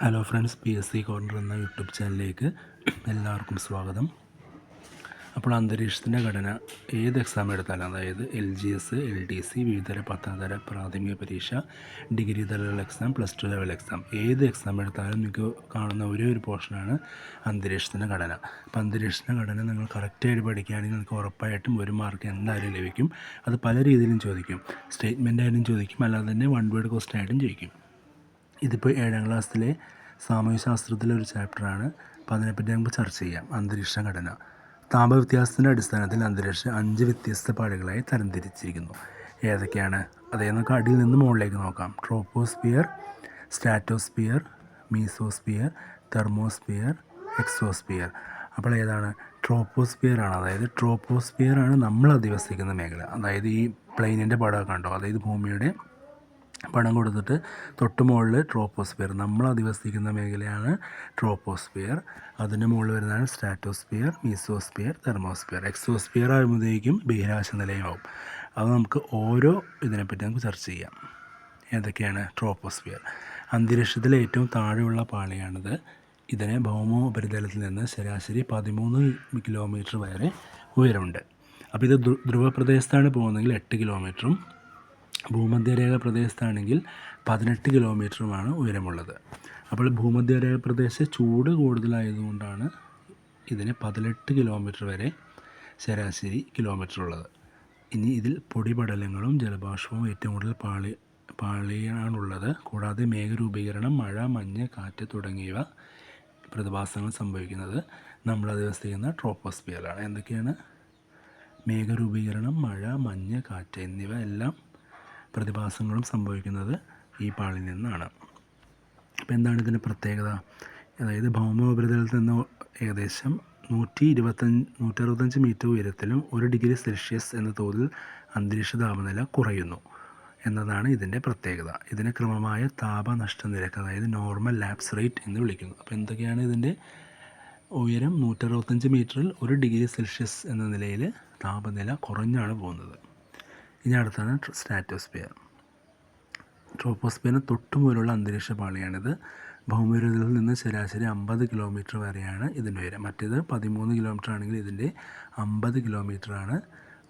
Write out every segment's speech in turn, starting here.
Hello friends P S C corner എന്ന YouTube ചാനലിലേക്ക് എല്ലാവർക്കും സ്വാഗതം. അപ്പോൾ അന്തരീക്ഷത്തിന്റെ ഘടന ഏത് എക്സാം എടുത്താലും അതായത് L G S L D C വിവിധതര പത്താംതര പ്രാഥമിക പരീക്ഷ ഡിഗ്രി തല exam plus two level exam ഏത് എക്സാം എടുത്താലും നിങ്ങൾക്ക് കാണുന്ന ഒരേ ഒരു പോർഷനാണ് അന്തരീക്ഷത്തിന്റെ ഘടന. അപ്പോൾ അന്തരീക്ഷത്തിന്റെ ഘടന നിങ്ങൾ കറക്റ്റായിട്ട് പഠിക്കുകയാണെങ്കിൽ നിങ്ങൾക്ക് ഉറപ്പായിട്ടും ഒരു മാർക്ക് എന്തായാലും ലഭിക്കും. അത് പല രീതിയിലും ചോദിക്കും. സ്റ്റേറ്റ്മെന്റ് ആയിട്ടും ചോദിക്കും. അല്ലാതെ തന്നെ വൺ വേർഡ് ക്വസ്റ്റൻ ആയിട്ടും ചോദിക്കും. ഇതിപ്പോൾ ഏഴാം ക്ലാസ്സിലെ സാമൂഹ്യശാസ്ത്രത്തിലെ ഒരു ചാപ്റ്ററാണ്. അപ്പോൾ അതിനെപ്പറ്റി നമുക്ക് ചർച്ച ചെയ്യാം. അന്തരീക്ഷ ഘടന. താപവ്യത്യാസത്തിന്റെ അടിസ്ഥാനത്തിൽ അന്തരീക്ഷം അഞ്ച് വ്യത്യസ്ത പാടുകളായി തരംതിരിച്ചിരിക്കുന്നു. ഏതൊക്കെയാണ്? അതേ നമുക്ക് അടിയിൽ നിന്ന് മുകളിലേക്ക് നോക്കാം. Troposphere stratosphere mesosphere thermosphere exosphere. അപ്പോൾ ഏതാണ്? ട്രോപ്പോസ്ഫിയർ ആണ്. അതായത് ട്രോപ്പോസ്ഫിയർ ആണ് നമ്മൾ അധിവസിക്കുന്ന മേഖല. അതായത് ഈ പ്ലെയിനിന്റെ പടമൊക്കെ ഉണ്ടോ അതായത് ഭൂമിയുടെ പടം കൊടുത്തിട്ട് തൊട്ട് മുകളിൽ ട്രോപ്പോസ്ഫിയർ. നമ്മൾ അധിവസിക്കുന്ന മേഖലയാണ് ട്രോപ്പോസ്ഫിയർ. അതിന്റെ മുകളിൽ വരുന്നതാണ് സ്റ്റാറ്റോസ്ഫിയർ മീസോസ്ഫിയർ തെർമോസ്ഫിയർ. എക്സോസ്ഫിയർ ആകുമ്പോഴത്തേക്കും ബഹിരാശ നിലയമാവും അത് നമുക്ക് ഓരോ ഇതിനെപ്പറ്റി നമുക്ക് ചർച്ച ചെയ്യാം. ഏതൊക്കെയാണ് ട്രോപ്പോസ്ഫിയർ? അന്തരീക്ഷത്തിലെ ഏറ്റവും താഴെയുള്ള പാളിയാണിത്. ഇതിനെ ഭൗമ ഉപരിതലത്തിൽ നിന്ന് ശരാശരി പതിമൂന്ന് കിലോമീറ്റർ വരെ ഉയരമുണ്ട്. അപ്പോൾ ഇത് ധ്രുവപ്രദേശത്താണ് പോകുന്നതെങ്കിൽ എട്ട് കിലോമീറ്ററും ഭൂമധ്യരേഖ പ്രദേശത്താണെങ്കിൽ പതിനെട്ട് കിലോമീറ്ററുമാണ് ഉയരമുള്ളത്. അപ്പോൾ ഭൂമധ്യരേഖ പ്രദേശ ചൂട് കൂടുതലായതുകൊണ്ടാണ് ഇതിന് പതിനെട്ട് കിലോമീറ്റർ വരെ ശരാശരി കിലോമീറ്റർ ഉള്ളത് ഇനി ഇതിൽ പൊടിപടലങ്ങളും ജലബാഷ്പവും ഏറ്റവും കൂടുതൽ പാളി പാളിയാണുള്ളത്. കൂടാതെ മേഘരൂപീകരണം മഴ മഞ്ഞ് കാറ്റ് തുടങ്ങിയവ പ്രതിഭാസങ്ങൾ സംഭവിക്കുന്നത് നമ്മൾ അധിവസിക്കുന്ന ട്രോപ്പോസ്ഫിയറാണ് എന്തൊക്കെയാണ്? മേഘരൂപീകരണം മഴ മഞ്ഞ് കാറ്റ് എന്നിവ എല്ലാം പ്രതിഭാസങ്ങളും സംഭവിക്കുന്നത് ഈ പാളിൽ നിന്നാണ്. അപ്പോൾ എന്താണ് ഇതിന്റെ പ്രത്യേകത? അതായത് ഭൗമ ഉപരിതലത്തിൽ നിന്ന് ഏകദേശം നൂറ്റി ഇരുപത്തഞ്ച് നൂറ്ററുപത്തഞ്ച് മീറ്റർ ഉയരത്തിലും ഒരു ഡിഗ്രി സെൽഷ്യസ് എന്ന തോതിൽ അന്തരീക്ഷ താപനില കുറയുന്നു എന്നതാണ് ഇതിന്റെ പ്രത്യേകത. ഇതിനെ ക്രമമായ താപനഷ്ട നിരക്ക് അതായത് നോർമൽ ലാപ്സ് റേറ്റ് എന്ന് വിളിക്കുന്നു. അപ്പോൾ എന്തൊക്കെയാണ് ഇതിന്റെ ഉയരം? നൂറ്ററുപത്തഞ്ച് മീറ്ററിൽ ഒരു ഡിഗ്രി സെൽഷ്യസ് എന്ന നിലയിൽ താപനില കുറഞ്ഞാണ് പോകുന്നത്. ഇനി അടുത്താണ് സ്റ്റാറ്റോസ്ഫിയർ ട്രോപ്പോസ്ഫിയറിന് തൊട്ടുമുതലുള്ള അന്തരീക്ഷ പാളിയാണിത്. ഭൗമോപരിതലത്തിൽ നിന്ന് ശരാശരി അമ്പത് കിലോമീറ്റർ വരെയാണ് ഇതിന്റെ ഉയരം. മറ്റേത് പതിമൂന്ന് കിലോമീറ്റർ ആണെങ്കിൽ ഇതിന്റെ അമ്പത് കിലോമീറ്ററാണ്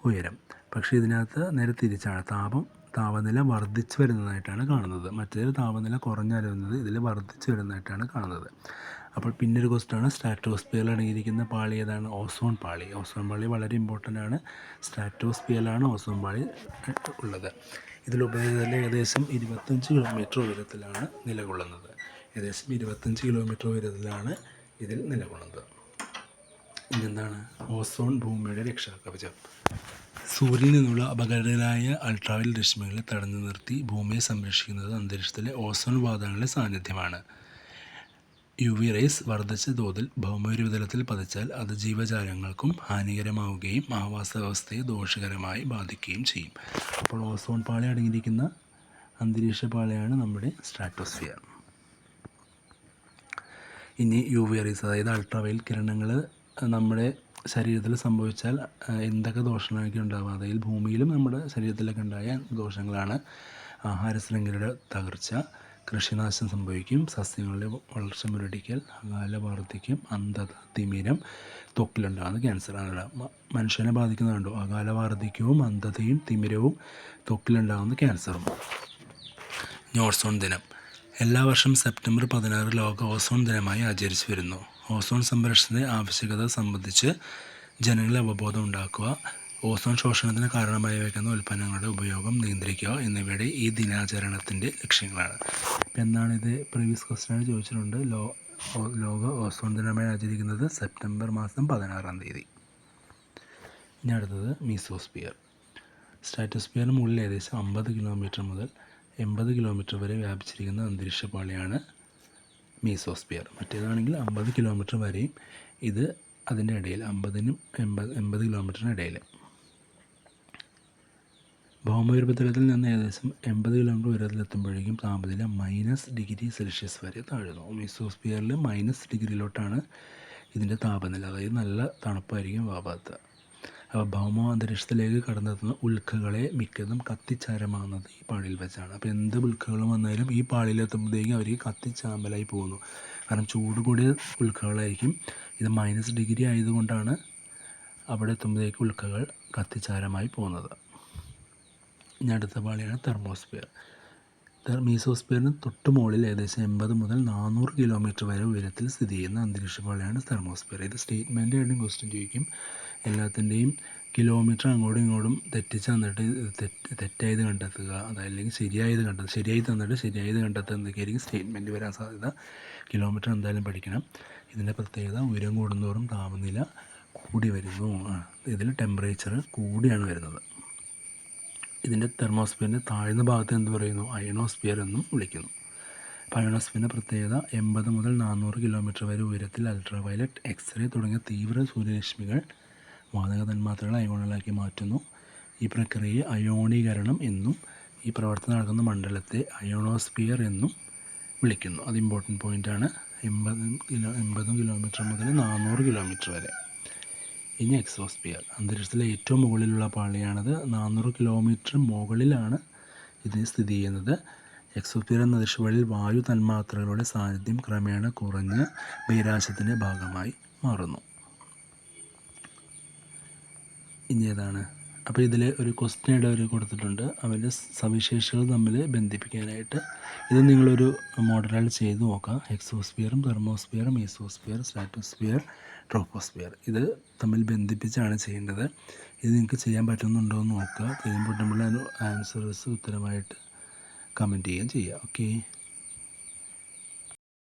ഉയരം. പക്ഷേ ഇതിനകത്ത് നേരെ തിരിച്ചാണ്. താപം താപനില വർദ്ധിച്ചു വരുന്നതായിട്ടാണ് കാണുന്നത്. മറ്റേത് താപനില കുറഞ്ഞു വരുന്നത് ഇതിൽ വർദ്ധിച്ചു വരുന്നതായിട്ടാണ് കാണുന്നത്. അപ്പോൾ പിന്നൊരു ക്വസ്റ്റാണ് സ്റ്റാറ്റോസ്ഫിയറിൽ അടങ്ങിയിരിക്കുന്ന പാളി ഏതാണ്? ഓസോൺ പാളി. ഓസോൺ പാളി വളരെ ഇമ്പോർട്ടന്റ് ആണ്. സ്റ്റാറ്റോസ്ഫിയറിലാണ് ഓസോൺ പാളി ഉള്ളത്. ഇതിൽ ഉപരിതലം ഏകദേശം ഇരുപത്തഞ്ച് കിലോമീറ്റർ ഉയരത്തിലാണ് നിലകൊള്ളുന്നത്. ഏകദേശം ഇരുപത്തഞ്ച് കിലോമീറ്റർ ഉയരത്തിലാണ് ഇതിൽ നിലകൊള്ളുന്നത്. ഇതെന്താണ്? ഓസോൺ ഭൂമിയുടെ രക്ഷാകവചം. സൂര്യനിൽ നിന്നുള്ള അപകടകരമായ അൾട്രാവയൽ രശ്മികളെ തടഞ്ഞു നിർത്തി ഭൂമിയെ സംരക്ഷിക്കുന്നത് അന്തരീക്ഷത്തിലെ ഓസോൺ വാതകങ്ങളുടെ സാന്നിധ്യമാണ്. യു വി റേസ് വർദ്ധിച്ച തോതിൽ ഭൗമോപരിതലത്തിൽ പതിച്ചാൽ അത് ജീവജാലങ്ങൾക്കും ഹാനികരമാവുകയും ആവാസവ്യവസ്ഥയെ ദോഷകരമായി ബാധിക്കുകയും ചെയ്യും. അപ്പോൾ ഓസോൺ പാളി അടങ്ങിയിരിക്കുന്ന അന്തരീക്ഷ പാളിയാണ് നമ്മുടെ സ്ട്രാറ്റോസ്ഫിയർ. ഇനി യു വി റേസ് അതായത് അൾട്രാവയൽ കിരണങ്ങൾ നമ്മുടെ ശരീരത്തിൽ സംഭവിച്ചാൽ എന്തൊക്കെ ദോഷങ്ങളൊക്കെ ഉണ്ടാവുക അതായത് ഭൂമിയിലും നമ്മുടെ ശരീരത്തിലൊക്കെ ഉണ്ടായ ദോഷങ്ങളാണ് ആഹാര ശൃംഖലയുടെ തകർച്ച കൃഷിനാശം സംഭവിക്കും സസ്യങ്ങളുടെ വളർച്ച മുരടിക്കൽ അകാല വാർദ്ധക്യം അന്ധത തിമിരം ത്വക്കിലുണ്ടാകുന്ന ക്യാൻസറാണ്. മനുഷ്യനെ ബാധിക്കുന്നതുണ്ടോ അകാല വാർദ്ധക്യവും അന്ധതയും തിമിരവും ത്വക്കിലുണ്ടാകുന്ന ക്യാൻസറും. ഓസോൺ ദിനം. എല്ലാ വർഷം സെപ്റ്റംബർ പതിനാറ് ലോക ഓസോൺ ദിനമായി ആചരിച്ചു വരുന്നു. ഓസോൺ സംരക്ഷണത്തിന്റെ ആവശ്യകത സംബന്ധിച്ച് ജനങ്ങളെ അവബോധം ഉണ്ടാക്കുക ഓസോൺ ശോഷണത്തിന് കാരണമായി വയ്ക്കുന്ന ഉൽപ്പന്നങ്ങളുടെ ഉപയോഗം നിയന്ത്രിക്കുക എന്നിവയുടെ ഈ ദിനാചരണത്തിന്റെ ലക്ഷ്യങ്ങളാണ്. ഇപ്പം എന്താണ് ഇത്? പ്രീവിയസ് ക്വസ്റ്റ്യൻ ചോദിച്ചിട്ടുണ്ട്. ലോ ലോക ഓസോൺ ദിനമായി ആചരിക്കുന്നത് സെപ്റ്റംബർ മാസം പതിനാറാം തീയതി. ഇനി അടുത്തത് മീസോസ്പിയർ. സ്റ്റാറ്റോസ്ഫിയറിന് മുകളിൽ ഏകദേശം അമ്പത് കിലോമീറ്റർ മുതൽ എൺപത് കിലോമീറ്റർ വരെ വ്യാപിച്ചിരിക്കുന്ന അന്തരീക്ഷ പാളിയാണ് മീസോസ്പിയർ. മറ്റേതാണെങ്കിൽ അമ്പത് കിലോമീറ്റർ വരെയും ഇത് അതിന്റെ ഇടയിൽ അമ്പതിനും എൺപത് എൺപത് കിലോമീറ്ററിന് ഇടയിൽ. ഭൗമോപരിതലത്തിൽ നിന്ന് ഏകദേശം എൺപത് കിലോമീറ്റർ ഉയരത്തിലെത്തുമ്പോഴേക്കും താപനില മൈനസ് ഡിഗ്രി സെൽഷ്യസ് വരെ താഴുന്നു. മീസോസ്ഫിയറിൽ മൈനസ് ഡിഗ്രിയിലോട്ടാണ് ഇതിന്റെ താപനില. അതായത് നല്ല തണുപ്പായിരിക്കും വാപാത്ത അപ്പോൾ ഭൗമ അന്തരീക്ഷത്തിലേക്ക് കടന്നെത്തുന്ന ഉൽക്കകളെ മിക്കതും കത്തിച്ചാരമാകുന്നത് ഈ പാളിയിൽ വെച്ചാണ്. അപ്പോൾ എന്ത് ഉൽക്കകൾ വന്നാലും ഈ പാളിയിലെത്തുമ്പോഴത്തേക്കും അവർ കത്തിച്ചാമ്പലായി പോകുന്നു. കാരണം ചൂട് കൂടിയ ഉൽക്കകളായിരിക്കും ഇത് മൈനസ് ഡിഗ്രി ആയതുകൊണ്ടാണ് അവിടെ എത്തുമ്പോഴേക്കും ഉൽക്കകൾ കത്തിച്ചാരമായി പോകുന്നത്. ഇനി അടുത്ത പാളിയാണ് തെർമോസ്ഫിയർ മീസോസ്ഫിയറിന് തൊട്ട് മുകളിൽ ഏകദേശം എൺപത് മുതൽ നാനൂറ് കിലോമീറ്റർ വരെ ഉയരത്തിൽ സ്ഥിതി ചെയ്യുന്ന അന്തരീക്ഷ പാളിയാണ് തെർമോസ്ഫിയർ ഇത് സ്റ്റേറ്റ്മെന്റ് ആയിട്ടും ക്വസ്റ്റ്യൻ ചോദിക്കും. എല്ലാത്തിന്റെയും കിലോമീറ്റർ അങ്ങോട്ടും ഇങ്ങോട്ടും തെറ്റിച്ച് തന്നിട്ട് തെറ്റായത് കണ്ടെത്തുക അതല്ലെങ്കിൽ ശരിയായത് കണ്ടെത്തുക ശരിയായി തന്നിട്ട് ശരിയായത് കണ്ടെത്തുക എന്നൊക്കെയായിരിക്കും സ്റ്റേറ്റ്മെന്റ് വരാൻ സാധ്യത. കിലോമീറ്റർ എന്തായാലും പഠിക്കണം. ഇതിന്റെ പ്രത്യേകത ഉയരം കൂടുന്തോറും താപനില കൂടി വരുന്നു. ഇതിൽ ടെമ്പറേച്ചർ കൂടിയാണ് വരുന്നത്. ഇതിന്റെ തെർമോസ്ഫിയറിന്റെ താഴ്ന്ന ഭാഗത്ത് എന്ത് പറയുന്നു? അയണോസ്ഫിയർ എന്നും വിളിക്കുന്നു. അപ്പോൾ അയണോസ്ഫിയറിന്റെ പ്രത്യേകത എൺപത് മുതൽ നാനൂറ് കിലോമീറ്റർ വരെ ഉയരത്തിൽ അൾട്രാവയലറ്റ് എക്സ്റേ തുടങ്ങിയ തീവ്ര സൂര്യരശ്മികൾ വാതക തന്മാത്രകളെ അയോണുകളാക്കി മാറ്റുന്നു. ഈ പ്രക്രിയയെ അയോണീകരണം എന്നും ഈ പ്രവർത്തനം നടക്കുന്ന മണ്ഡലത്തെ അയോണോസ്ഫിയർ എന്നും വിളിക്കുന്നു. അത് ഇമ്പോർട്ടന്റ് പോയിന്റാണ് എൺപത് കിലോ എൺപത് കിലോമീറ്റർ മുതൽ നാനൂറ് കിലോമീറ്റർ വരെ. ഇനി എക്സോസ്പിയർ അന്തരീക്ഷത്തിലെ ഏറ്റവും മുകളിലുള്ള പാളിയാണത്. നാനൂറ് കിലോമീറ്റർ മുകളിലാണ് ഇത് സ്ഥിതി ചെയ്യുന്നത്. എക്സോസ്പിയർ എന്ന അന്തരീക്ഷപാളിയിൽ വായു തന്മാത്രകളുടെ സാന്നിധ്യം ക്രമേണ കുറഞ്ഞ് ബഹിരാശത്തിന്റെ ഭാഗമായി മാറുന്നു. ഇനി ഏതാണ്? അപ്പോൾ ഇതിൽ ഒരു ക്വസ്റ്റ്യൻ അവർ കൊടുത്തിട്ടുണ്ട്. അവന്റെ സവിശേഷതകൾ തമ്മിൽ ബന്ധിപ്പിക്കാനായിട്ട്. ഇത് നിങ്ങളൊരു മോഡലായിട്ട് ചെയ്ത് നോക്കാം. എക്സോസ്ഫിയറും തെർമോസ്ഫിയറും ഈസോസ്ഫിയർ സ്ട്രാറ്റോസ്ഫിയർ ട്രോപ്പോസ്ഫിയർ ഇത് തമ്മിൽ ബന്ധിപ്പിച്ചാണ് ചെയ്യേണ്ടത്. ഇത് നിങ്ങൾക്ക് ചെയ്യാൻ പറ്റുന്നുണ്ടോ എന്ന് നോക്കുക ചെയ്യുമ്പോൾ നമ്മൾ ആൻസേഴ്സ് ഉത്തരമായിട്ട് കമന്റ് ചെയ്യുകയും ചെയ്യുക ഓക്കെ